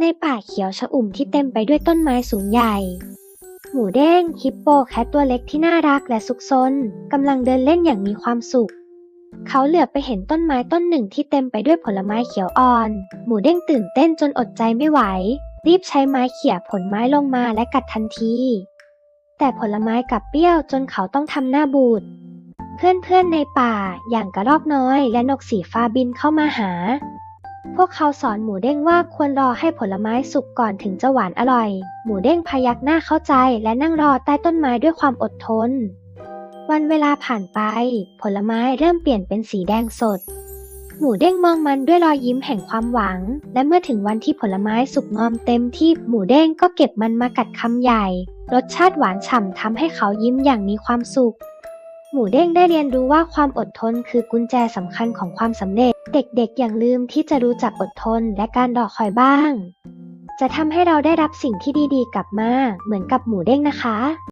ในป่าเขียวชอุ่มที่เต็มไปด้วยต้นไม้สูงใหญ่ หมูเด้งฮิปโปแคทตัวเล็กที่น่ารักและซุกซนกำลังเดินเล่นอย่างมีความสุข เขาเหลือบไปเห็นต้นไม้ต้นหนึ่งที่เต็มไปด้วยผลไม้เขียวอ่อน หมูเด้งตื่นเต้นจนอดใจไม่ไหว รีบใช้ไม้เขี่ยผลไม้ลงมาและกัดทันที แต่ผลไม้กลับเปรี้ยวจนเขาต้องทำหน้าบูดเพื่อนๆในป่าอย่างกระรอกน้อยและนกสีฟ้าบินเข้ามาหา พวกเขาสอนหมูเด้งว่าควรรอให้ผลไม้สุกก่อนถึงจะหวานอร่อย หมูเด้งพยักหน้าเข้าใจและนั่งรอใต้ต้นไม้ด้วยความอดทน วันเวลาผ่านไป ผลไม้เริ่มเปลี่ยนเป็นสีแดงสด หมูเด้งมองมันด้วยรอยยิ้มแห่งความหวัง และเมื่อถึงวันที่ผลไม้สุกงอมเต็มที่หมูเด้งก็เก็บมันมากัดคำใหญ่ รสชาติหวานฉ่ำทำให้เขายิ้มอย่างมีความสุข หมูเด้งได้เรียนรู้ว่าความอดทนคือกุญแจสำคัญของความสำเร็จ เด็กๆ อย่างลืมที่จะรู้จักอดทนและการรอคอยบ้าง จะทำให้เราได้รับสิ่งที่ดีๆ กลับมา เหมือนกับหมูเด้งนะคะ